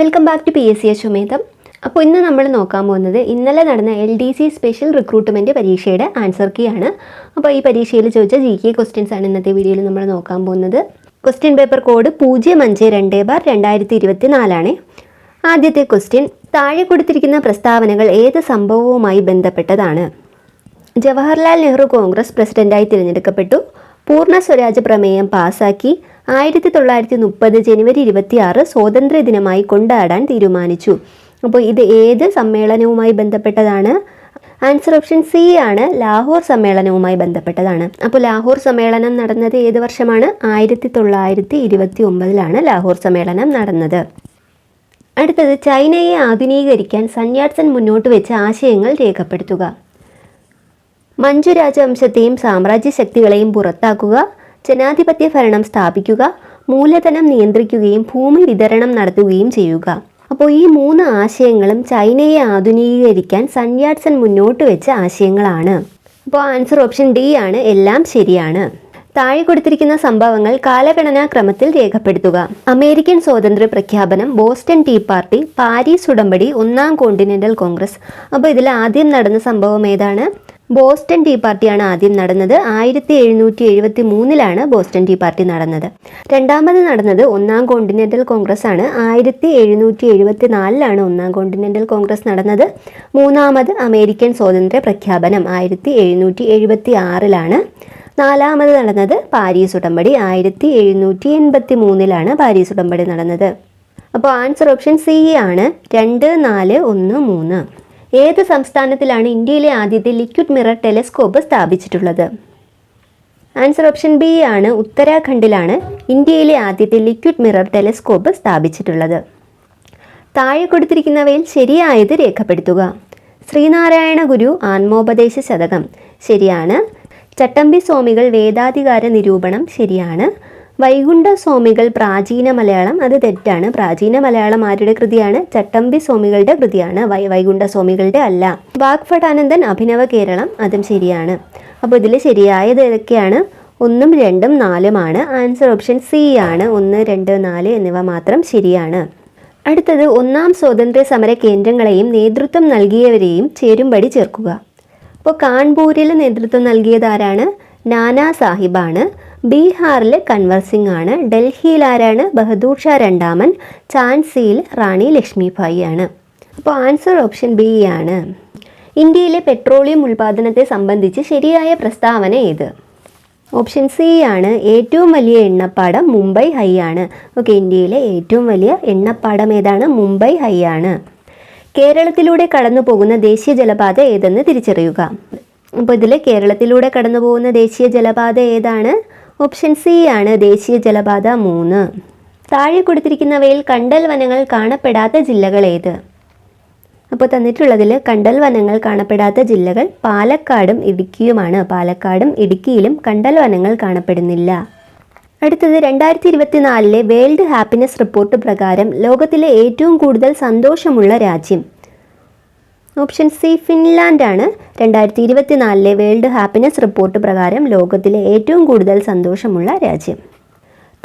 Welcome back to P S C Ashwamedham അപ്പോൾ ഇന്ന് നമ്മൾ നോക്കാൻ പോകുന്നത് ഇന്നലെ നടന്ന L D C special recruitment പരീക്ഷയുടെ ആൻസർ കീ ആണ്. അപ്പോൾ ഈ പരീക്ഷയിൽ ചോദിച്ച ജി കെ ക്വസ്റ്റ്യൻസ് ആണ് ഇന്നത്തെ വീഡിയോയിൽ നമ്മൾ നോക്കാൻ പോകുന്നത്. ക്വസ്റ്റ്യൻ പേപ്പർ കോഡ് പൂജ്യം അഞ്ച് രണ്ട് ബാർ രണ്ടായിരത്തി ഇരുപത്തി നാലാണ് ആദ്യത്തെ ക്വസ്റ്റ്യൻ താഴെ കൊടുത്തിരിക്കുന്ന പ്രസ്താവനകൾ ഏത് സംഭവവുമായി ബന്ധപ്പെട്ടതാണ്? ജവഹർലാൽ നെഹ്റു കോൺഗ്രസ് പ്രസിഡന്റായി തിരഞ്ഞെടുക്കപ്പെട്ടു. പൂർണ സ്വരാജ് പ്രമേയം പാസാക്കി. ആയിരത്തി തൊള്ളായിരത്തി മുപ്പത് ജനുവരി ഇരുപത്തിയാറ് സ്വാതന്ത്ര്യ ദിനമായി കൊണ്ടാടാൻ തീരുമാനിച്ചു. അപ്പോൾ ഇത് ഏത് സമ്മേളനവുമായി ബന്ധപ്പെട്ടതാണ്? ആൻസർ ഓപ്ഷൻ സി ആണ്. ലാഹോർ സമ്മേളനവുമായി ബന്ധപ്പെട്ടതാണ്. അപ്പോൾ ലാഹോർ സമ്മേളനം നടന്നത് ഏത് വർഷമാണ്? ആയിരത്തി തൊള്ളായിരത്തി ഇരുപത്തി ഒമ്പതിലാണ് ലാഹോർ സമ്മേളനം നടന്നത്. അടുത്തത് ചൈനയെ ആധുനീകരിക്കാൻ സന്യാട്സൻ മുന്നോട്ട് വെച്ച ആശയങ്ങൾ രേഖപ്പെടുത്തുക. മഞ്ജു രാജവംശത്തെയും സാമ്രാജ്യ ശക്തികളെയും പുറത്താക്കുക. ജനാധിപത്യ ഭരണം സ്ഥാപിക്കുക മൂലധനം നിയന്ത്രിക്കുകയും ഭൂമി വിതരണം നടത്തുകയും ചെയ്യുക. അപ്പോൾ ഈ മൂന്ന് ആശയങ്ങളും ചൈനയെ ആധുനികീകരിക്കാൻ സന്യാട്സൻ മുന്നോട്ട് വെച്ച ആശയങ്ങളാണ്. അപ്പോൾ ആൻസർ ഓപ്ഷൻ ഡി ആണ് എല്ലാം ശരിയാണ്. താഴെ കൊടുത്തിരിക്കുന്ന സംഭവങ്ങൾ കാലഗണനാ ക്രമത്തിൽ രേഖപ്പെടുത്തുക. അമേരിക്കൻ സ്വാതന്ത്ര്യ പ്രഖ്യാപനം ബോസ്റ്റൺ ടീ പാർട്ടി പാരീസ് ഉടമ്പടി ഒന്നാം കോണ്ടിനെന്റൽ കോൺഗ്രസ്. അപ്പോൾ ഇതിൽ ആദ്യം നടന്ന സംഭവം ഏതാണ്? ബോസ്റ്റൺ ടീ പാർട്ടിയാണ് ആദ്യം നടന്നത്. ആയിരത്തി എഴുന്നൂറ്റി എഴുപത്തി മൂന്നിലാണ് ബോസ്റ്റൺ ടീ പാർട്ടി നടന്നത്. രണ്ടാമത് നടന്നത് ഒന്നാം കോണ്ടിനെന്റൽ കോൺഗ്രസ് ആണ് ആയിരത്തി എഴുന്നൂറ്റി എഴുപത്തി നാലിലാണ് ഒന്നാം കോണ്ടിനെന്റൽ കോൺഗ്രസ് നടന്നത്. മൂന്നാമത് അമേരിക്കൻ സ്വാതന്ത്ര്യ പ്രഖ്യാപനം ആയിരത്തി എഴുന്നൂറ്റി എഴുപത്തി ആറിലാണ് നാലാമത് നടന്നത് പാരീസ് ഉടമ്പടി. ആയിരത്തി എഴുന്നൂറ്റി എൺപത്തി മൂന്നിലാണ് പാരീസ് ഉടമ്പടി നടന്നത്. അപ്പോൾ ആൻസർ ഓപ്ഷൻ സി ആണ്. രണ്ട് നാല് ഒന്ന് മൂന്ന്. ഏത് സംസ്ഥാനത്തിലാണ് ഇന്ത്യയിലെ ആദ്യത്തെ ലിക്വിഡ് മിറർ ടെലിസ്കോപ്പ് സ്ഥാപിച്ചിട്ടുള്ളത്? ആൻസർ ഓപ്ഷൻ ബി ആണ് ഉത്തരാഖണ്ഡിലാണ് ഇന്ത്യയിലെ ആദ്യത്തെ ലിക്വിഡ് മിറർ ടെലിസ്കോപ്പ് സ്ഥാപിച്ചിട്ടുള്ളത്. താഴെ കൊടുത്തിരിക്കുന്നവയിൽ ശരിയായത് രേഖപ്പെടുത്തുക. ശ്രീനാരായണ ഗുരു ആത്മോപദേശ ശതകം. ശരിയാണ്. ചട്ടമ്പി സ്വാമികൾ വേദാധികാര നിരൂപണം ശരിയാണ്. വൈകുണ്ഠ സ്വാമികൾ പ്രാചീന മലയാളം അത് തെറ്റാണ്. പ്രാചീന മലയാളം ആരുടെ കൃതിയാണ്? ചട്ടമ്പി സ്വാമികളുടെ കൃതിയാണ്. വൈ വൈകുണ്ഠ സ്വാമികളുടെ അല്ല. വാഗ്ഭടാനന്ദൻ അഭിനവ കേരളം അതും ശരിയാണ്. അപ്പോൾ ഇതിൽ ശരിയായത് ഏതൊക്കെയാണ്? ഒന്നും രണ്ടും നാലുമാണ് ആൻസർ ഓപ്ഷൻ സി ആണ്. ഒന്ന് രണ്ട് നാല് എന്നിവ മാത്രം ശരിയാണ്. അടുത്തത് ഒന്നാം സ്വാതന്ത്ര്യ സമര കേന്ദ്രങ്ങളെയും നേതൃത്വം നൽകിയവരെയും ചേരുംപടി ചേർക്കുക. അപ്പോൾ കാൺപൂരിൽ നേതൃത്വം നൽകിയതാരാണ് നാനാ സാഹിബാണ്. ബീഹാറിൽ കൻവർ സിംഗ് ആണ് ഡൽഹിയിൽ ആരാണ്? ബഹദൂർ ഷാ രണ്ടാമൻ. ചാൻസിയിൽ റാണി ലക്ഷ്മിഭായി ആണ് അപ്പോൾ ആൻസർ ഓപ്ഷൻ ബി ആണ്. ഇന്ത്യയിലെ പെട്രോളിയം ഉൽപാദനത്തെ സംബന്ധിച്ച് ശരിയായ പ്രസ്താവന ഏത്? ഓപ്ഷൻ സി ആണ്. ഏറ്റവും വലിയ എണ്ണപ്പാടം മുംബൈ ഹൈ ആണ്. ഓക്കെ ഇന്ത്യയിലെ ഏറ്റവും വലിയ എണ്ണപ്പാടം ഏതാണ്? മുംബൈ ഹൈ ആണ്. കേരളത്തിലൂടെ കടന്നു പോകുന്ന ദേശീയ ജലപാത ഏതെന്ന് തിരിച്ചറിയുക. അപ്പോൾ ഇതിൽ കേരളത്തിലൂടെ കടന്നു പോകുന്ന ദേശീയ ജലപാത ഏതാണ്? ഓപ്ഷൻ സി ആണ് ദേശീയ ജലപാത മൂന്ന്. താഴെ കൊടുത്തിരിക്കുന്നവയിൽ കണ്ടൽ വനങ്ങൾ കാണപ്പെടാത്ത ജില്ലകൾ ഏത്? അപ്പോൾ തന്നിട്ടുള്ളതിൽ കണ്ടൽ വനങ്ങൾ കാണപ്പെടാത്ത ജില്ലകൾ പാലക്കാടും ഇടുക്കിയുമാണ്. പാലക്കാടും ഇടുക്കിയിലും കണ്ടൽ വനങ്ങൾ കാണപ്പെടുന്നില്ല. അടുത്തത് രണ്ടായിരത്തി ഇരുപത്തിനാലിലെ വേൾഡ് ഹാപ്പിനെസ് റിപ്പോർട്ട് പ്രകാരം ലോകത്തിലെ ഏറ്റവും കൂടുതൽ സന്തോഷമുള്ള രാജ്യം ഓപ്ഷൻ സി ഫിൻലാൻഡാണ്. രണ്ടായിരത്തി ഇരുപത്തിനാലിലെ വേൾഡ് ഹാപ്പിനെസ് റിപ്പോർട്ട് പ്രകാരം ലോകത്തിലെ ഏറ്റവും കൂടുതൽ സന്തോഷമുള്ള രാജ്യം.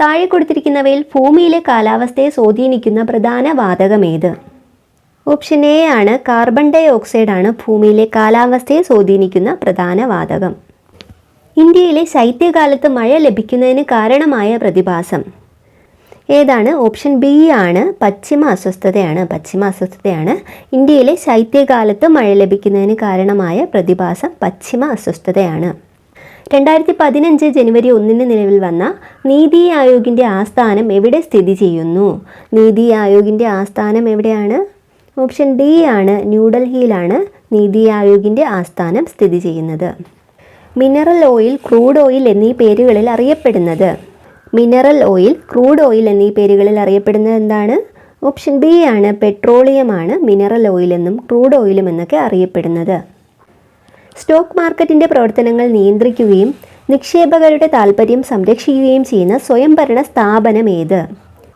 താഴെ കൊടുത്തിരിക്കുന്നവയിൽ ഭൂമിയിലെ കാലാവസ്ഥയെ സ്വാധീനിക്കുന്ന പ്രധാന വാതകം ഏത്? ഓപ്ഷൻ എ ആണ് കാർബൺ ഡൈ ഓക്സൈഡ് ആണ് ഭൂമിയിലെ കാലാവസ്ഥയെ സ്വാധീനിക്കുന്ന പ്രധാന വാതകം. ഇന്ത്യയിലെ ശൈത്യകാലത്ത് മഴ ലഭിക്കുന്നതിന് കാരണമായ പ്രതിഭാസം. ഏതാണ്? ഓപ്ഷൻ ബി ആണ്. പശ്ചിമ അസ്വസ്ഥതയാണ്. പശ്ചിമ അസ്വസ്ഥതയാണ്. ഇന്ത്യയിലെ ശൈത്യകാലത്ത് മഴ ലഭിക്കുന്നതിന് കാരണമായ പ്രതിഭാസം പശ്ചിമ അസ്വസ്ഥതയാണ്. രണ്ടായിരത്തി പതിനഞ്ച് ജനുവരി ഒന്നിന് നിലവിൽ വന്ന നീതി ആയോഗിന്റെ ആസ്ഥാനം എവിടെ സ്ഥിതി ചെയ്യുന്നു? നീതി ആയോഗിന്റെ ആസ്ഥാനം എവിടെയാണ്? ഓപ്ഷൻ ഡി ആണ്. ന്യൂഡൽഹിയിലാണ് നീതി ആയോഗിന്റെ ആസ്ഥാനം സ്ഥിതി ചെയ്യുന്നത്. മിനറൽ ഓയിൽ ക്രൂഡ് ഓയിൽ എന്നീ പേരുകളിൽ അറിയപ്പെടുന്നത്. മിനറൽ ഓയിൽ ക്രൂഡ് ഓയിൽ എന്നീ പേരുകളിൽ അറിയപ്പെടുന്നത് എന്താണ്? ഓപ്ഷൻ ബി ആണ് പെട്രോളിയമാണ് മിനറൽ ഓയിലെന്നും ക്രൂഡ് ഓയിലും എന്നൊക്കെ അറിയപ്പെടുന്നത്. സ്റ്റോക്ക് മാർക്കറ്റിന്റെ പ്രവർത്തനങ്ങൾ നിയന്ത്രിക്കുകയും നിക്ഷേപകരുടെ താൽപ്പര്യം സംരക്ഷിക്കുകയും ചെയ്യുന്ന സ്വയംഭരണ സ്ഥാപനം ഏത്?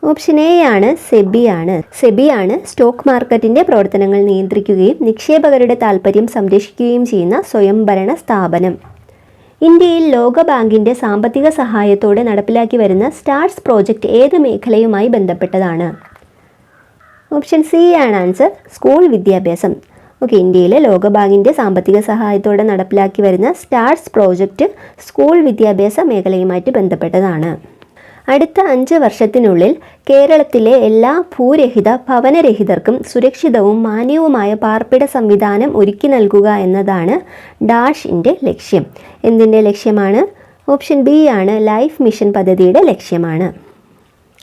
ഓപ്ഷൻ എ ആണ് സെബി ആണ്. സെബി ആണ് സ്റ്റോക്ക് മാർക്കറ്റിന്റെ പ്രവർത്തനങ്ങൾ നിയന്ത്രിക്കുകയും നിക്ഷേപകരുടെ താൽപ്പര്യം സംരക്ഷിക്കുകയും ചെയ്യുന്ന സ്വയംഭരണ സ്ഥാപനം. ഇന്ത്യയിൽ ലോകബാങ്കിന്റെ സാമ്പത്തിക സഹായത്തോടെ നടപ്പിലാക്കി വരുന്ന സ്റ്റാർസ് പ്രോജക്റ്റ് ഏത് മേഖലയുമായി ബന്ധപ്പെട്ടതാണ്? ഓപ്ഷൻ സി ആണ് ആൻസർ സ്കൂൾ വിദ്യാഭ്യാസം. ഓക്കെ ഇന്ത്യയിലെ ലോകബാങ്കിന്റെ സാമ്പത്തിക സഹായത്തോടെ നടപ്പിലാക്കി വരുന്ന സ്റ്റാർസ് പ്രോജക്റ്റ് സ്കൂൾ വിദ്യാഭ്യാസ മേഖലയുമായിട്ട് ബന്ധപ്പെട്ടതാണ്. അടുത്ത അഞ്ച് വർഷത്തിനുള്ളിൽ കേരളത്തിലെ എല്ലാ ഭൂരഹിത ഭവനരഹിതർക്കും സുരക്ഷിതവും മാന്യവുമായ പാർപ്പിട സംവിധാനം ഒരുക്കി നൽകുക എന്നതാണ് ഡാഷിന്റെ ലക്ഷ്യം. എന്തിന്റെ ലക്ഷ്യമാണ്? ഓപ്ഷൻ ബി ആണ് ലൈഫ് മിഷൻ പദ്ധതിയുടെ ലക്ഷ്യമാണ്.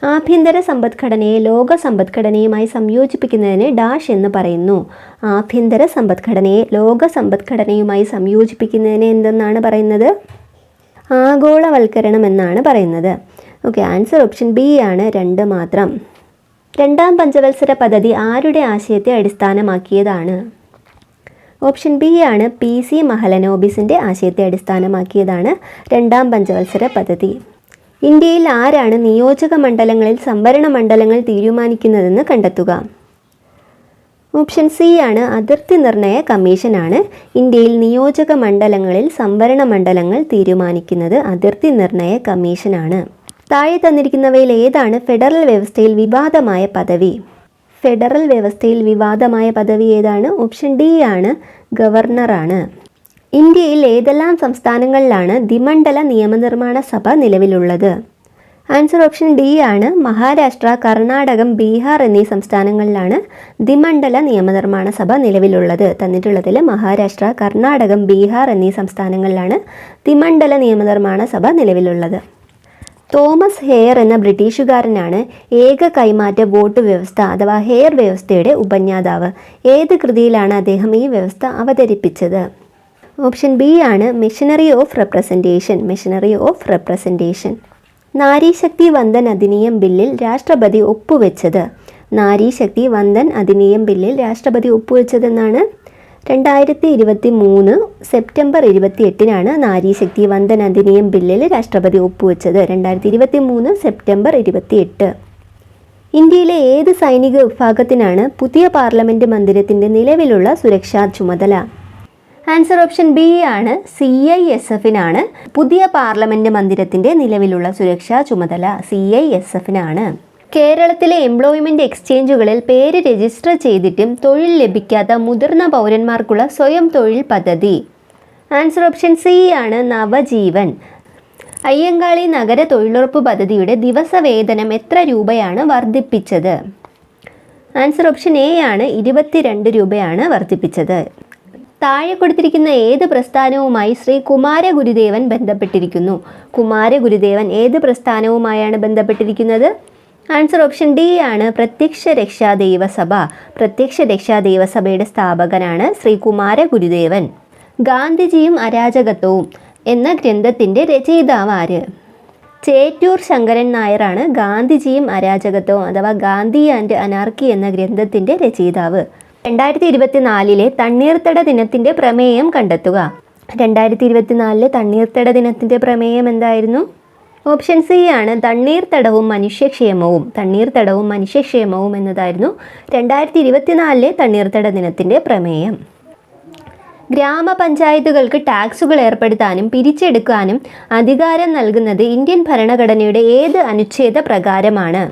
ആഭ്യന്തര സമ്പദ്ഘടനയെ ലോക സമ്പദ്ഘടനയുമായി സംയോജിപ്പിക്കുന്നതിന് ഡാഷ് എന്ന് പറയുന്നു. ആഭ്യന്തര സമ്പദ്ഘടനയെ ലോക സമ്പദ്ഘടനയുമായി സംയോജിപ്പിക്കുന്നതിന് എന്തെന്നാണ് പറയുന്നത്? ആഗോളവൽക്കരണം എന്നാണ് പറയുന്നത്. ഓക്കെ ആൻസർ ഓപ്ഷൻ ബി ആണ് രണ്ട് മാത്രം. രണ്ടാം പഞ്ചവത്സര പദ്ധതി ആരുടെ ആശയത്തെ അടിസ്ഥാനമാക്കിയതാണ്? ഓപ്ഷൻ ബി ആണ് പി സി മഹലനോബിസിന്റെ ആശയത്തെ അടിസ്ഥാനമാക്കിയതാണ് രണ്ടാം പഞ്ചവത്സര പദ്ധതി. ഇന്ത്യയിൽ ആരാണ് നിയോജക മണ്ഡലങ്ങളിൽ സംവരണ മണ്ഡലങ്ങൾ തീരുമാനിക്കുന്നതെന്ന് കണ്ടെത്തുക? ഓപ്ഷൻ സി ആണ് അതിർത്തി നിർണയ കമ്മീഷനാണ് ഇന്ത്യയിൽ നിയോജക മണ്ഡലങ്ങളിൽ സംവരണ മണ്ഡലങ്ങൾ തീരുമാനിക്കുന്നത് അതിർത്തി നിർണയ കമ്മീഷനാണ് താഴെ തന്നിരിക്കുന്നവയിൽ ഏതാണ് ഫെഡറൽ വ്യവസ്ഥയിൽ വിവാദമായ പദവി? ഫെഡറൽ വ്യവസ്ഥയിൽ വിവാദമായ പദവി ഏതാണ്? ഓപ്ഷൻ ഡി ആണ് ഗവർണറാണ് ഇന്ത്യയിൽ ഏതെല്ലാം സംസ്ഥാനങ്ങളിലാണ് ദ്വിമണ്ഡല നിയമനിർമ്മാണ സഭ നിലവിലുള്ളത്? ആൻസർ ഓപ്ഷൻ ഡി ആണ് മഹാരാഷ്ട്ര കർണാടകം ബീഹാർ എന്നീ സംസ്ഥാനങ്ങളിലാണ് ദ്വിമണ്ഡല നിയമനിർമ്മാണ സഭ നിലവിലുള്ളത്. തന്നിട്ടുള്ളതിൽ മഹാരാഷ്ട്ര കർണാടകം ബീഹാർ എന്നീ സംസ്ഥാനങ്ങളിലാണ് ദ്വിമണ്ഡല നിയമനിർമ്മാണ സഭ നിലവിലുള്ളത്. തോമസ് ഹെയർ എന്ന ബ്രിട്ടീഷുകാരനാണ് ഏക കൈമാറ്റ വോട്ട് വ്യവസ്ഥ അഥവാ ഹെയർ വ്യവസ്ഥയുടെ ഉപജ്ഞാതാവ് ഏത് കൃതിയിലാണ് അദ്ദേഹം ഈ വ്യവസ്ഥ അവതരിപ്പിച്ചത്? ഓപ്ഷൻ ബി ആണ് missionary of representation missionary of representation Nari Shakti Vandan Adhiniyam ബില്ലിൽ രാഷ്ട്രപതി ഒപ്പുവെച്ചത്. നാരീശക്തി വന്ദൻ അധിനിയം ബില്ലിൽ രാഷ്ട്രപതി ഒപ്പുവെച്ചതെന്നാണ് രണ്ടായിരത്തി ഇരുപത്തി മൂന്ന് സെപ്റ്റംബർ ഇരുപത്തി എട്ടിനാണ് നാരീശക്തി വന്ദൻ അധിനിയം ബില്ലിൽ രാഷ്ട്രപതി ഒപ്പുവെച്ചത് രണ്ടായിരത്തി ഇരുപത്തി മൂന്ന് സെപ്റ്റംബർ ഇരുപത്തി എട്ട് ഇന്ത്യയിലെ ഏത് സൈനിക വിഭാഗത്തിനാണ് പുതിയ പാർലമെന്റ് മന്ദിരത്തിന്റെ നിലവിലുള്ള സുരക്ഷാ ചുമതല? ആൻസർ ഓപ്ഷൻ ബി ആണ് സി ഐ എസ് എഫിനാണ് പുതിയ പാർലമെന്റ് മന്ദിരത്തിന്റെ നിലവിലുള്ള സുരക്ഷാ ചുമതല. സി ഐ എസ് എഫിനാണ്. കേരളത്തിലെ എംപ്ലോയ്മെന്റ് എക്സ്ചേഞ്ചുകളിൽ പേര് രജിസ്റ്റർ ചെയ്തിട്ടും തൊഴിൽ ലഭിക്കാത്ത മുതിർന്ന പൗരന്മാർക്കുള്ള സ്വയം തൊഴിൽ പദ്ധതി. ആൻസർ ഓപ്ഷൻ സി ആണ് നവജീവൻ. അയ്യങ്കാളി നഗര തൊഴിലുറപ്പ് പദ്ധതിയുടെ ദിവസവേതനം എത്ര രൂപയാണ് വർദ്ധിപ്പിച്ചത്? ആൻസർ ഓപ്ഷൻ എ ആണ് ഇരുപത്തിരണ്ട് രൂപയാണ് വർദ്ധിപ്പിച്ചത്. താഴെ കൊടുത്തിരിക്കുന്ന ഏത് പ്രസ്ഥാനവുമായി ശ്രീ കുമാരഗുരുദേവൻ ബന്ധപ്പെട്ടിരിക്കുന്നു? കുമാരഗുരുദേവൻ ഏത് പ്രസ്ഥാനവുമായാണ് ബന്ധപ്പെട്ടിരിക്കുന്നത്? ആൻസർ ഓപ്ഷൻ ഡി ആണ് പ്രത്യക്ഷ രക്ഷാ ദൈവസഭ. പ്രത്യക്ഷ രക്ഷാ ദൈവസഭയുടെ സ്ഥാപകനാണ് ശ്രീ കുമാര ഗുരുദേവൻ. ഗാന്ധിജിയും അരാജകത്വവും എന്ന ഗ്രന്ഥത്തിന്റെ രചയിതാവ് ആര്? ചേറ്റൂർ ശങ്കരൻ നായരാണ് ഗാന്ധിജിയും അരാജകത്വവും അഥവാ ഗാന്ധി ആൻഡ് അനാർക്കി എന്ന ഗ്രന്ഥത്തിന്റെ രചയിതാവ്. രണ്ടായിരത്തി ഇരുപത്തിനാലിലെ തണ്ണീർത്തട ദിനത്തിന്റെ പ്രമേയം കണ്ടെത്തുക. രണ്ടായിരത്തി ഇരുപത്തിനാലിലെ തണ്ണീർത്തട ദിനത്തിന്റെ പ്രമേയം എന്തായിരുന്നു? ഓപ്ഷൻ സി ആണ് തണ്ണീർത്തടവും മനുഷ്യക്ഷേമവും. തണ്ണീർത്തടവും മനുഷ്യക്ഷേമവും എന്നതായിരുന്നു രണ്ടായിരത്തി ഇരുപത്തിനാലിലെ തണ്ണീർത്തട ദിനത്തിന്റെ പ്രമേയം. ഗ്രാമപഞ്ചായത്തുകൾക്ക് ടാക്സുകൾ ഏർപ്പെടുത്താനും പിരിച്ചെടുക്കാനും അധികാരം നൽകുന്നത് ഇന്ത്യൻ ഭരണഘടനയുടെ ഏത് അനുച്ഛേദ പ്രകാരമാണ്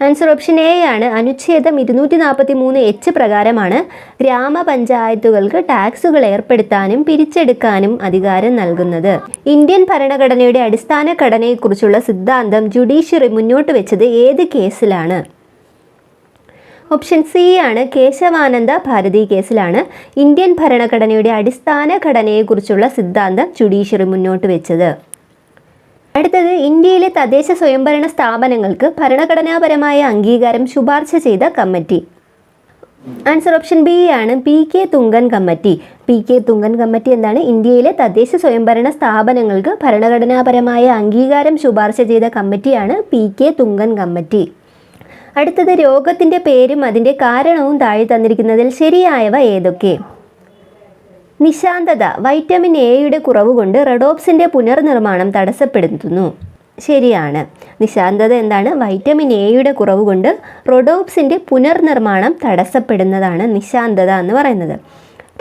ആൻസർ ഓപ്ഷൻ എ ആണ്. അനുച്ഛേദം ഇരുന്നൂറ്റി നാൽപ്പത്തി മൂന്ന് എച്ച് പ്രകാരമാണ്. ഗ്രാമപഞ്ചായത്തുകൾക്ക് ടാക്സുകൾ ഏർപ്പെടുത്താനും പിരിച്ചെടുക്കാനും അധികാരം നൽകുന്നത്. ഇന്ത്യൻ ഭരണഘടനയുടെ അടിസ്ഥാന ഘടനയെക്കുറിച്ചുള്ള സിദ്ധാന്തം ജുഡീഷ്യറി മുന്നോട്ട് വെച്ചത് ഏത് കേസിലാണ്? ഓപ്ഷൻ സി ആണ്. കേശവാനന്ദ ഭാരതി കേസിലാണ്. ഇന്ത്യൻ ഭരണഘടനയുടെ അടിസ്ഥാന ഘടനയെക്കുറിച്ചുള്ള സിദ്ധാന്തം ജുഡീഷ്യറി മുന്നോട്ട് വെച്ചത്. അടുത്തത് ഇന്ത്യയിലെ തദ്ദേശ സ്വയംഭരണ സ്ഥാപനങ്ങൾക്ക് ഭരണഘടനാപരമായ അംഗീകാരം ശുപാർശ ചെയ്ത കമ്മിറ്റി. ആൻസർ ഓപ്ഷൻ ബി ആണ് P K Thungon committee. P K Thungon committee എന്താണ്? ഇന്ത്യയിലെ തദ്ദേശ സ്വയംഭരണ സ്ഥാപനങ്ങൾക്ക് ഭരണഘടനാപരമായ അംഗീകാരം ശുപാർശ ചെയ്ത കമ്മിറ്റിയാണ് പി കെ തുങ്കൻ കമ്മിറ്റി. അടുത്തത് രോഗത്തിന്റെ പേരും അതിന്റെ കാരണവും താഴെ തന്നിരിക്കുന്നതിൽ ശരിയായവ ഏതൊക്കെ? നിശാന്തത വൈറ്റമിൻ എയുടെ കുറവ് കൊണ്ട് റെഡോപ്സിന്റെ പുനർനിർമ്മാണം തടസ്സപ്പെടുത്തുന്നു. ശരിയാണ്. നിശാന്തത എന്താണ്? വൈറ്റമിൻ എയുടെ കുറവ് കൊണ്ട് റൊഡോപ്സിന്റെ പുനർനിർമ്മാണം തടസ്സപ്പെടുന്നതാണ് നിശാന്തത എന്ന് പറയുന്നത്.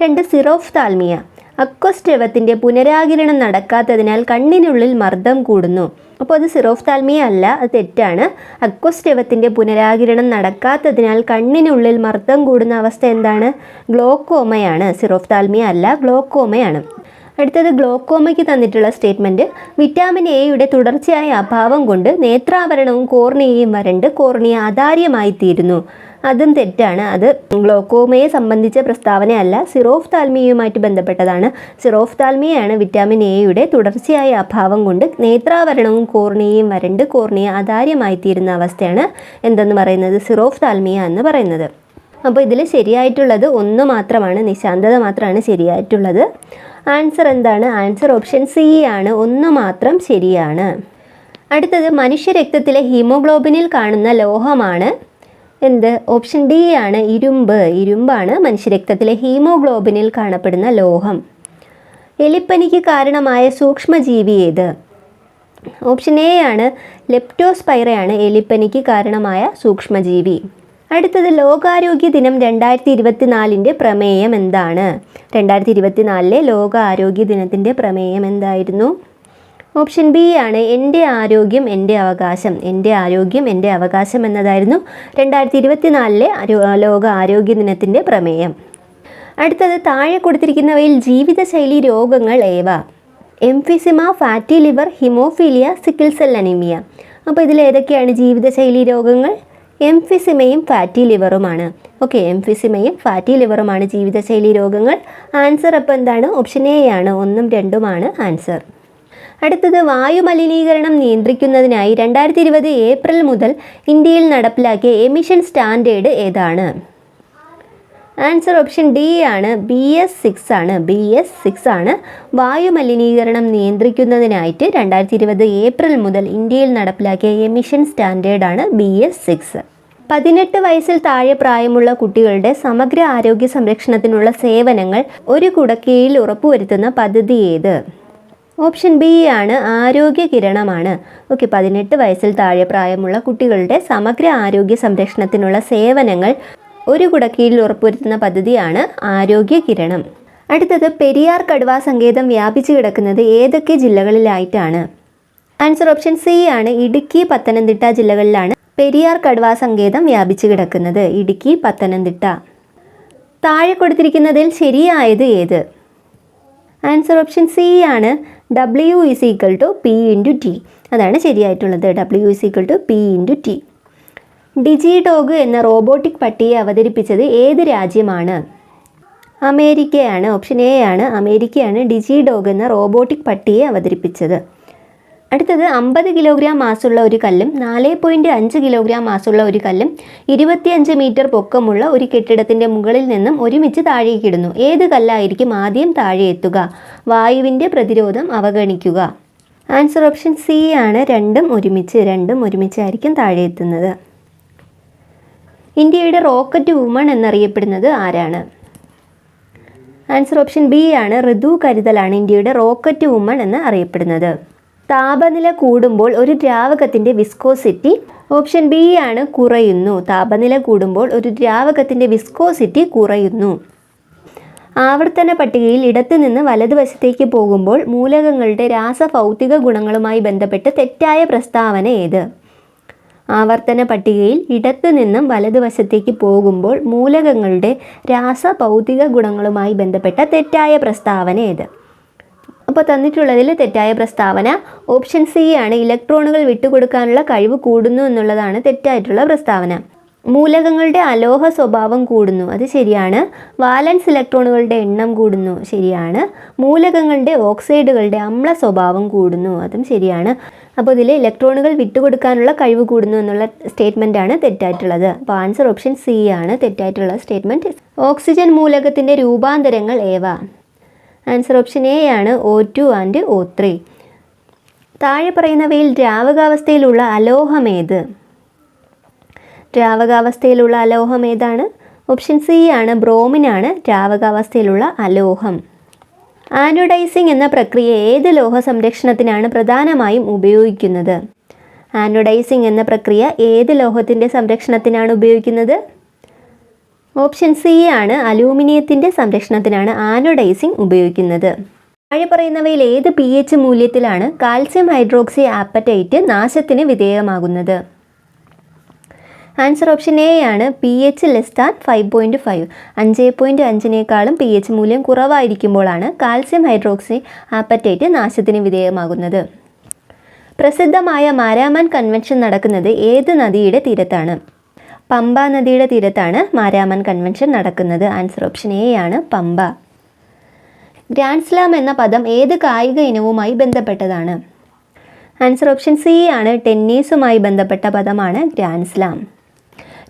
രണ്ട് സിറോഫ് താൽമിയ അക്വസ്റ്റവത്തിന്റെ പുനരാകിരണം നടക്കാത്തതിനാൽ കണ്ണിനുള്ളിൽ മർദ്ദം കൂടുന്നു. അപ്പോൾ അത് സിറോഫ്താൽമിയ അല്ല അത് തെറ്റാണ്. അക്വസ്റ്റവത്തിന്റെ പുനരാകിരണം നടക്കാത്തതിനാൽ കണ്ണിനുള്ളിൽ മർദ്ദം കൂടുന്ന അവസ്ഥ എന്താണ്? ഗ്ലോക്കോമയാണ്. സിറോഫ്താൽമിയ അല്ല ഗ്ലോക്കോമയാണ്. അടുത്തത് ഗ്ലോക്കോമയ്ക്ക് തന്നിട്ടുള്ള സ്റ്റേറ്റ്മെന്റ്. വിറ്റാമിൻ എയുടെ തുടർച്ചയായ അഭാവം കൊണ്ട് നേത്രാവരണവും കോർണിയയും വരണ്ട് കോർണിയ അതാര്യമായി തീരുന്നു അതും തെറ്റാണ്. അത് ഗ്ലോക്കോമയെ സംബന്ധിച്ച പ്രസ്താവനയല്ല സിറോഫ് താൽമിയുമായിട്ട് ബന്ധപ്പെട്ടതാണ്. സിറോഫ് താൽമിയയാണ് വിറ്റാമിൻ എയുടെ തുടർച്ചയായ അഭാവം കൊണ്ട് നേത്രാവരണവും കോർണിയയും വരണ്ട് കോർണിയ അതാര്യമായി തീരുന്ന അവസ്ഥയാണ് എന്തെന്ന് പറയുന്നത് സിറോഫ് താൽമിയ എന്ന് പറയുന്നത്. അപ്പോൾ ഇതിൽ ശരിയായിട്ടുള്ളത് ഒന്ന് മാത്രമാണ് നിശാന്തത മാത്രമാണ് ശരിയായിട്ടുള്ളത്. ആൻസർ എന്താണ്? ആൻസർ ഓപ്ഷൻ സി ആണ്. ഒന്ന് മാത്രം ശരിയാണ്. അടുത്തത് മനുഷ്യരക്തത്തിലെ ഹീമോഗ്ലോബിനിൽ കാണുന്ന ലോഹമാണ്. എന്ത്? ഓപ്ഷൻ ഡി ആണ് ഇരുമ്പ്. ഇരുമ്പാണ് മനുഷ്യരക്തത്തിലെ ഹീമോഗ്ലോബിനിൽ കാണപ്പെടുന്ന ലോഹം. എലിപ്പനിക്ക് കാരണമായ സൂക്ഷ്മജീവി ഏത്? ഓപ്ഷൻ എ ആണ് ലെപ്റ്റോസ്പൈറയാണ് എലിപ്പനിക്ക് കാരണമായ സൂക്ഷ്മജീവി. അടുത്തത് ലോകാരോഗ്യ ദിനം രണ്ടായിരത്തി ഇരുപത്തിനാലിന്റെ പ്രമേയം എന്താണ്? രണ്ടായിരത്തി ഇരുപത്തിനാലിലെ ലോകാരോഗ്യ ദിനത്തിന്റെ പ്രമേയം എന്തായിരുന്നു? ഓപ്ഷൻ ബി ആണ് എന്റെ ആരോഗ്യം എന്റെ അവകാശം. എന്റെ ആരോഗ്യം എന്റെ അവകാശം എന്നതായിരുന്നു രണ്ടായിരത്തി ഇരുപത്തിനാലിലെ ലോക ആരോഗ്യ ദിനത്തിന്റെ പ്രമേയം. അടുത്തത് താഴെ കൊടുത്തിരിക്കുന്നവയിൽ ജീവിതശൈലി രോഗങ്ങൾ ഏവ? Emphysema fatty liver haemophilia sickle cell anaemia. അപ്പോൾ ഇതിൽ ഏതൊക്കെയാണ് ജീവിതശൈലി രോഗങ്ങൾ? എംഫിസിമയും ഫാറ്റി ലിവറുമാണ്. ഓക്കെ എംഫിസിമയും ഫാറ്റി ലിവറുമാണ് ജീവിതശൈലി രോഗങ്ങൾ. ആൻസർ അപ്പോൾ എന്താണ്? ഓപ്ഷൻ എ ആണ്. ഒന്നും രണ്ടുമാണ് ആൻസർ. അടുത്തത് വായു മലിനീകരണം നിയന്ത്രിക്കുന്നതിനായി രണ്ടായിരത്തി ഇരുപത് ഏപ്രിൽ മുതൽ ഇന്ത്യയിൽ നടപ്പിലാക്കിയ എമിഷൻ സ്റ്റാൻഡേർഡ് ഏതാണ്? ആൻസർ ഓപ്ഷൻ ഡി ആണ്. ബി എസ് സിക്സ് ആണ്. ബി എസ് സിക്സ് ആണ്. വായു മലിനീകരണം നിയന്ത്രിക്കുന്നതിനായിട്ട് രണ്ടായിരത്തി ഇരുപത് ഏപ്രിൽ മുതൽ ഇന്ത്യയിൽ നടപ്പിലാക്കിയ എമിഷൻ സ്റ്റാൻഡേർഡാണ് ബി എസ് സിക്സ് പതിനെട്ട് വയസ്സിൽ താഴെ പ്രായമുള്ള കുട്ടികളുടെ സമഗ്ര ആരോഗ്യ സംരക്ഷണത്തിനുള്ള സേവനങ്ങൾ ഒരു കുടക്കീഴിൽ ഉറപ്പുവരുത്തുന്ന പദ്ധതി ഏത്? ഓപ്ഷൻ ബി ആണ് ആരോഗ്യ കിരണമാണ്. ഓക്കെ പതിനെട്ട് വയസ്സിൽ താഴെ പ്രായമുള്ള കുട്ടികളുടെ സമഗ്ര ആരോഗ്യ സംരക്ഷണത്തിനുള്ള സേവനങ്ങൾ ഒരു കുടക്കീഴിൽ ഉറപ്പുവരുത്തുന്ന പദ്ധതിയാണ് ആരോഗ്യ കിരണം. അടുത്തത് പെരിയാർ കടുവാ സങ്കേതം വ്യാപിച്ചു കിടക്കുന്നത് ഏതൊക്കെ ജില്ലകളിലായിട്ടാണ്? ആൻസർ ഓപ്ഷൻ സി ആണ് ഇടുക്കി പത്തനംതിട്ട ജില്ലകളിലാണ് പെരിയാർ കടുവാ സങ്കേതം വ്യാപിച്ചു കിടക്കുന്നത്. ഇടുക്കി പത്തനംതിട്ട. താഴെ കൊടുത്തിരിക്കുന്നതിൽ ശരിയായത് ഏത്? ആൻസർ ഓപ്ഷൻ സി ആണ് W is equal to P into T അതാണ് ശരിയായിട്ടുള്ളത്. W is equal to P into T digi dog എന്ന റോബോട്ടിക് പട്ടിയെ അവതരിപ്പിച്ചത് ഏത് രാജ്യമാണ്? അമേരിക്കയാണ്. ഓപ്ഷൻ എ ആണ്. അമേരിക്കയാണ് ഡിജി ഡോഗ് എന്ന റോബോട്ടിക് പട്ടിയെ അവതരിപ്പിച്ചത്. അടുത്തത് അമ്പത് കിലോഗ്രാം മാസുള്ള ഒരു കല്ലും നാല് പോയിന്റ് അഞ്ച് കിലോഗ്രാം മാസുള്ള ഒരു കല്ലും ഇരുപത്തിയഞ്ച് മീറ്റർ പൊക്കമുള്ള ഒരു കെട്ടിടത്തിന്റെ മുകളിൽ നിന്നും ഒരുമിച്ച് താഴേക്കിടുന്നു ഏത് കല്ലായിരിക്കും ആദ്യം താഴെ എത്തുക? വായുവിന്റെ പ്രതിരോധം അവഗണിക്കുക. ആൻസർ ഓപ്ഷൻ സി ആണ്. രണ്ടും ഒരുമിച്ച് രണ്ടും ഒരുമിച്ചായിരിക്കും താഴെ എത്തുന്നത്. ഇന്ത്യയുടെ റോക്കറ്റ് വുമൺ എന്നറിയപ്പെടുന്നത് ആരാണ്? ആൻസർ ഓപ്ഷൻ ബി ആണ്. ഋതു കരുതലാണ് ഇന്ത്യയുടെ റോക്കറ്റ് വുമൺ എന്ന് അറിയപ്പെടുന്നത്. താപനില കൂടുമ്പോൾ ഒരു ദ്രാവകത്തിന്റെ വിസ്കോസിറ്റി ഓപ്ഷൻ ബി ആണ് കുറയുന്നു. താപനില കൂടുമ്പോൾ ഒരു ദ്രാവകത്തിന്റെ വിസ്കോസിറ്റി കുറയുന്നു. ആവർത്തന പട്ടികയിൽ ഇടത്തു നിന്ന് വലതുവശത്തേക്ക് പോകുമ്പോൾ മൂലകങ്ങളുടെ രാസഭൗതിക ഗുണങ്ങളുമായി ബന്ധപ്പെട്ട് തെറ്റായ പ്രസ്താവന ഏത്? ആവർത്തന പട്ടികയിൽ ഇടത്തു നിന്നും വലതുവശത്തേക്ക് പോകുമ്പോൾ മൂലകങ്ങളുടെ രാസഭൗതിക ഗുണങ്ങളുമായി ബന്ധപ്പെട്ട തെറ്റായ പ്രസ്താവന ഏത്? അപ്പോൾ തന്നിട്ടുള്ളതിൽ തെറ്റായ പ്രസ്താവന. ഓപ്ഷൻ സി ആണ് ഇലക്ട്രോണുകൾ വിട്ടുകൊടുക്കാനുള്ള കഴിവ് കൂടുന്നു എന്നുള്ളതാണ് തെറ്റായിട്ടുള്ള പ്രസ്താവന. മൂലകങ്ങളുടെ അലോഹ സ്വഭാവം കൂടുന്നു അത് ശരിയാണ്. വാലൻസ് ഇലക്ട്രോണുകളുടെ എണ്ണം കൂടുന്നു ശരിയാണ്. മൂലകങ്ങളുടെ ഓക്സൈഡുകളുടെ അമ്ല സ്വഭാവം കൂടുന്നു അതും ശരിയാണ്. അപ്പോൾ ഇതിൽ ഇലക്ട്രോണുകൾ വിട്ടുകൊടുക്കാനുള്ള കഴിവ് കൂടുന്നു എന്നുള്ള സ്റ്റേറ്റ്മെന്റ് ആണ് തെറ്റായിട്ടുള്ളത്. അപ്പോൾ ആൻസർ ഓപ്ഷൻ സി ആണ് തെറ്റായിട്ടുള്ള സ്റ്റേറ്റ്മെന്റ് ഓക്സിജൻ മൂലകത്തിന്റെ രൂപാന്തരങ്ങൾ ഏവ? ആൻസർ ഓപ്ഷൻ എ ആണ് O two and O three താഴെ പറയുന്നവയിൽ ദ്രാവകാവസ്ഥയിലുള്ള അലോഹം ഏത്? ദ്രാവകാവസ്ഥയിലുള്ള അലോഹം ഏതാണ്? ഓപ്ഷൻ സി ആണ് ബ്രോമിനാണ് ദ്രാവകാവസ്ഥയിലുള്ള അലോഹം. ആനോഡൈസിംഗ് എന്ന പ്രക്രിയ ഏത് ലോഹ സംരക്ഷണത്തിനാണ് പ്രധാനമായും ഉപയോഗിക്കുന്നത്? ആനോഡൈസിംഗ് എന്ന പ്രക്രിയ ഏത് ലോഹത്തിന്റെ സംരക്ഷണത്തിനാണ് ഉപയോഗിക്കുന്നത്? ഓപ്ഷൻ സി ആണ് അലൂമിനിയത്തിന്റെ സംരക്ഷണത്തിനാണ് ആനോഡൈസിംഗ് ഉപയോഗിക്കുന്നത്. താഴെ പറയുന്നവയിൽ ഏത് പി എച്ച് മൂല്യത്തിലാണ് കാൽസ്യം ഹൈഡ്രോക്സി ആപ്പറ്റൈറ്റ് നാശത്തിന് വിധേയമാകുന്നത്? ആൻസർ ഓപ്ഷൻ എ ആണ് P H less than five point five അഞ്ച് പോയിന്റ് അഞ്ചിനേക്കാളും പി എച്ച് മൂല്യം കുറവായിരിക്കുമ്പോഴാണ് കാൽസ്യം ഹൈഡ്രോക്സി ആപ്പറ്റൈറ്റ് നാശത്തിന് വിധേയമാകുന്നത്. പ്രസിദ്ധമായ മാരാമാൻ കൺവെൻഷൻ നടക്കുന്നത് ഏത് നദിയുടെ തീരത്താണ്? പമ്പ നദിയുടെ തീരത്താണ് മാരാമൻ കൺവെൻഷൻ നടക്കുന്നത്. ആൻസർ ഓപ്ഷൻ എ ആണ് പമ്പ. ഗ്രാൻഡ് സ്ലാം എന്ന പദം ഏത് കായിക ഇനവുമായി ബന്ധപ്പെട്ടതാണ്? ആൻസർ ഓപ്ഷൻ സി ആണ്. ടെന്നീസുമായി ബന്ധപ്പെട്ട പദമാണ് ഗ്രാൻഡ് സ്ലാം.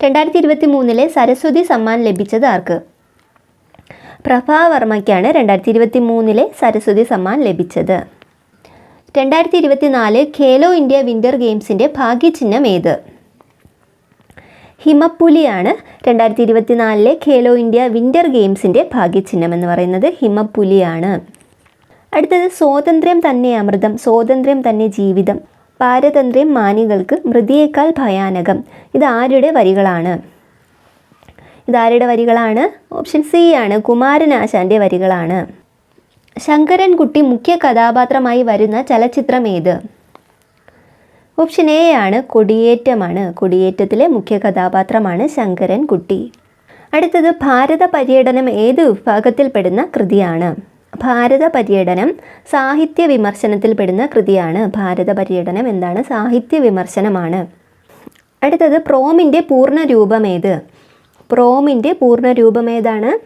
രണ്ടായിരത്തി ഇരുപത്തി മൂന്നിലെ സരസ്വതി സമ്മാൻ ലഭിച്ചത് ആർക്ക്? പ്രഭാവർമ്മയ്ക്കാണ് രണ്ടായിരത്തി ഇരുപത്തി മൂന്നിലെ സരസ്വതി സമ്മാൻ ലഭിച്ചത്. രണ്ടായിരത്തി ഇരുപത്തി നാല് ഖേലോ ഇന്ത്യ വിന്റർ ഗെയിംസിന്റെ ഭാഗ്യചിഹ്നം ഏത്? ഹിമപ്പുലിയാണ് രണ്ടായിരത്തി ഇരുപത്തി നാലിലെ ഖേലോ ഇന്ത്യ വിന്റർ ഗെയിംസിന്റെ ഭാഗ്യചിഹ്നം എന്ന് പറയുന്നത് ഹിമപ്പുലിയാണ്. അടുത്തത് സ്വാതന്ത്ര്യം തന്നെ അമൃതം സ്വാതന്ത്ര്യം തന്നെ ജീവിതം പാരതന്ത്ര്യം മാനികൾക്ക് മൃതിയേക്കാൾ ഭയാനകം. ഇത് ആരുടെ വരികളാണ്? ഇതാരുടെ വരികളാണ്? ഓപ്ഷൻ സി ആണ് കുമാരനാശാന്റെ വരികളാണ്. ശങ്കരൻകുട്ടി മുഖ്യ കഥാപാത്രമായി വരുന്ന ചലച്ചിത്രം ഏത് ഓപ്ഷൻ എ ആണ് കൊടിയേറ്റമാണ്. കൊടിയേറ്റത്തിലെ മുഖ്യ കഥാപാത്രമാണ് ശങ്കരൻ കുട്ടി. അടുത്തത് ഭാരത പര്യടനം ഏത് വിഭാഗത്തിൽപ്പെടുന്ന കൃതിയാണ്? ഭാരത പര്യടനം സാഹിത്യ വിമർശനത്തിൽപ്പെടുന്ന കൃതിയാണ്. ഭാരത പര്യടനം എന്താണ്? സാഹിത്യ വിമർശനമാണ്. അടുത്തത് പ്രോമിന്റെ പൂർണ രൂപം ഏത്? പ്രോമിന്റെ പൂർണ രൂപം ഏതാണ്?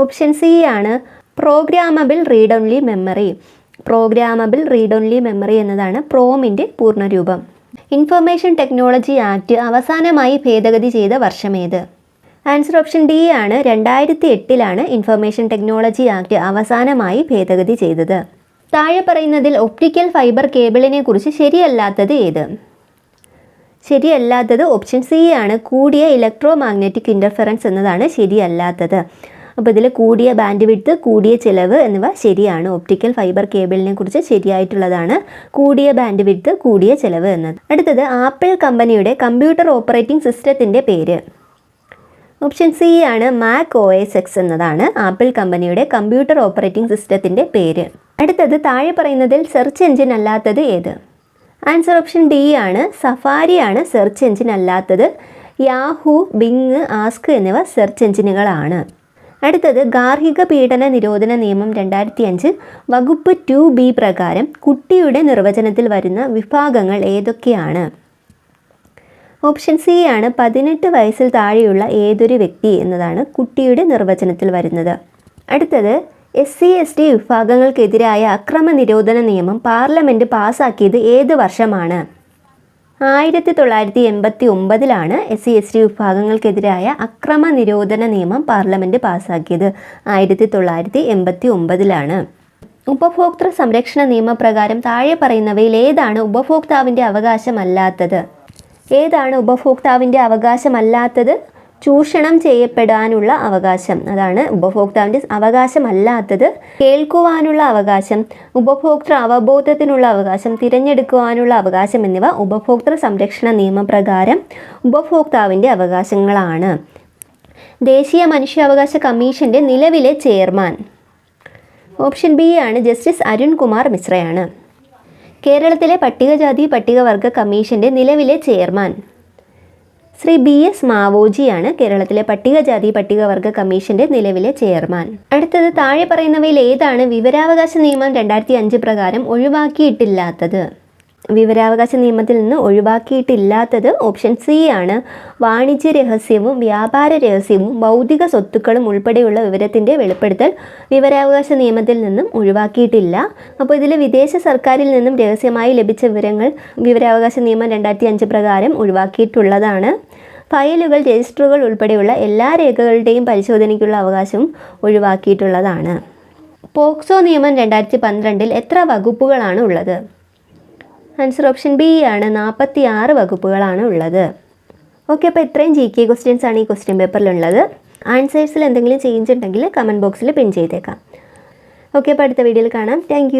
ഓപ്ഷൻ സി ആണ് programmable read only memory. Programmable read only memory എന്നതാണ് പ്രോമിന്റെ പൂർണരൂപം. ഇൻഫർമേഷൻ ടെക്നോളജി ആക്ട് അവസാനമായി ഭേദഗതി ചെയ്ത വർഷമേത്? ആൻസർ ഓപ്ഷൻ ഡി ആണ്. രണ്ടായിരത്തി എട്ടിലാണ് ഇൻഫർമേഷൻ ടെക്നോളജി ആക്ട് അവസാനമായി ഭേദഗതി ചെയ്തത്. താഴെ പറയുന്നതിൽ ഒപ്റ്റിക്കൽ ഫൈബർ കേബിളിനെ കുറിച്ച് ശരിയല്ലാത്തത് ഏത്? ശരിയല്ലാത്തത് ഓപ്ഷൻ സി ആണ്. കൂടിയ ഇലക്ട്രോ മാഗ്നറ്റിക് ഇന്റർഫറൻസ് എന്നതാണ് ശരിയല്ലാത്തത്. അപ്പോൾ ഇതിൽ കൂടിയ ബാൻഡ് വിഡ്ത്ത് കൂടിയ ചിലവ് എന്നിവ ശരിയാണ്. ഒപ്റ്റിക്കൽ ഫൈബർ കേബിളിനെ കുറിച്ച് ശരിയായിട്ടുള്ളതാണ്. കൂടിയ ബാൻഡ് വിഡ്ത്ത് കൂടിയ ചിലവ് എന്നത്. അടുത്തത് ആപ്പിൾ കമ്പനിയുടെ കമ്പ്യൂട്ടർ ഓപ്പറേറ്റിംഗ് സിസ്റ്റത്തിന്റെ പേര്. ഓപ്ഷൻ സി ആണ് മാക് ഒ എസ് എക്സ് എന്നതാണ് ആപ്പിൾ കമ്പനിയുടെ കമ്പ്യൂട്ടർ ഓപ്പറേറ്റിംഗ് സിസ്റ്റത്തിന്റെ പേര്. അടുത്തത് താഴെ പറയുന്നതിൽ സെർച്ച് എഞ്ചിൻ അല്ലാത്തത് ഏത്? ആൻസർ ഓപ്ഷൻ ഡി ആണ് സഫാരി ആണ് സെർച്ച് എഞ്ചിൻ അല്ലാത്തത്. യാഹു ബിങ് ആസ്ക് എന്നിവ സെർച്ച് എഞ്ചിനുകളാണ് അടുത്തത് ഗാർഹിക പീഡന നിരോധന നിയമം രണ്ടായിരത്തി അഞ്ച് വകുപ്പ് ടു ബി പ്രകാരം കുട്ടിയുടെ നിർവചനത്തിൽ വരുന്ന വിഭാഗങ്ങൾ ഏതൊക്കെയാണ്? ഓപ്ഷൻ സി ആണ് പതിനെട്ട് വയസ്സിൽ താഴെയുള്ള ഏതൊരു വ്യക്തി എന്നതാണ് കുട്ടിയുടെ നിർവചനത്തിൽ വരുന്നത്. അടുത്തത് എസ് സി എസ് ടി വിഭാഗങ്ങൾക്കെതിരായ അക്രമ നിരോധന നിയമം പാർലമെന്റ് പാസാക്കിയത് ഏത് വർഷമാണ്? ആയിരത്തി തൊള്ളായിരത്തി എൺപത്തി ഒമ്പതിലാണ് എസ് സി എസ് ടി വിഭാഗങ്ങൾക്കെതിരായ അക്രമ നിരോധന നിയമം പാർലമെന്റ് പാസാക്കിയത് ആയിരത്തി തൊള്ളായിരത്തി എൺപത്തി ഒമ്പതിലാണ് ഉപഭോക്തൃ സംരക്ഷണ നിയമപ്രകാരം താഴെ പറയുന്നവയിൽ ഏതാണ് ഉപഭോക്താവിന്റെ അവകാശമല്ലാത്തത്? ഏതാണ് ഉപഭോക്താവിന്റെ അവകാശമല്ലാത്തത്? ചൂഷണം ചെയ്യപ്പെടാനുള്ള അവകാശം. അതാണ് ഉപഭോക്താവിന്റെ അവകാശമല്ലാത്തത്. കേൾക്കുവാനുള്ള അവകാശം ഉപഭോക്തൃ അവബോധത്തിനുള്ള അവകാശം തിരഞ്ഞെടുക്കുവാനുള്ള അവകാശം എന്നിവ ഉപഭോക്തൃ സംരക്ഷണ നിയമപ്രകാരം ഉപഭോക്താവിന്റെ അവകാശങ്ങളാണ്. ദേശീയ മനുഷ്യാവകാശ കമ്മീഷന്റെ നിലവിലെ ചെയർമാൻ. ഓപ്ഷൻ ബി ആണ് ജസ്റ്റിസ് അരുൺകുമാർ മിശ്രയാണ്. കേരളത്തിലെ പട്ടികജാതി പട്ടികവർഗ കമ്മീഷന്റെ നിലവിലെ ചെയർമാൻ. ശ്രീ ബി എസ് മാവോജിയാണ് കേരളത്തിലെ പട്ടികജാതി പട്ടികവർഗ കമ്മീഷന്റെ നിലവിലെ ചെയർമാൻ. അടുത്തത് താഴെ പറയുന്നവയിൽ ഏതാണ് വിവരാവകാശ നിയമം രണ്ടായിരത്തി അഞ്ച് പ്രകാരം ഒഴിവാക്കിയിട്ടില്ലാത്തത്? വിവരാവകാശ നിയമത്തിൽ നിന്ന് ഒഴിവാക്കിയിട്ടില്ലാത്തത് ഓപ്ഷൻ സി ആണ്. വാണിജ്യ രഹസ്യവും വ്യാപാര രഹസ്യവും ഭൗതിക സ്വത്തുക്കളും ഉൾപ്പെടെയുള്ള വിവരത്തിന്റെ വെളിപ്പെടുത്തൽ വിവരാവകാശ നിയമത്തിൽ നിന്നും ഒഴിവാക്കിയിട്ടില്ല. അപ്പോൾ ഇതിൽ വിദേശ സർക്കാരിൽ നിന്നും രഹസ്യമായി ലഭിച്ച വിവരങ്ങൾ വിവരാവകാശ നിയമം രണ്ടായിരത്തി അഞ്ച് പ്രകാരം ഒഴിവാക്കിയിട്ടുള്ളതാണ്. ഫയലുകൾ രജിസ്റ്ററുകൾ ഉൾപ്പെടെയുള്ള എല്ലാ രേഖകളുടെയും പരിശോധനയ്ക്കുള്ള അവകാശവും ഒഴിവാക്കിയിട്ടുള്ളതാണ്. പോക്സോ നിയമം രണ്ടായിരത്തി പന്ത്രണ്ടിൽ എത്ര വകുപ്പുകളാണ് ഉള്ളത്? ആൻസർ ഓപ്ഷൻ ബി ആണ് നാൽപ്പത്തി ആറ് വകുപ്പുകളാണ് ഉള്ളത്. ഓക്കെ അപ്പോൾ ഇത്രയും ജി കെ ക്വസ്റ്റ്യൻസ് ആണ് ഈ ക്വസ്റ്റ്യൻ പേപ്പറിലുള്ളത് ആൻസേഴ്സിൽ എന്തെങ്കിലും ചേഞ്ച് ഉണ്ടെങ്കിൽ കമന്റ് ബോക്സിൽ പിൻ ചെയ്തേക്കാം. ഓക്കെ അപ്പോൾ അടുത്ത വീഡിയോയിൽ കാണാം. താങ്ക്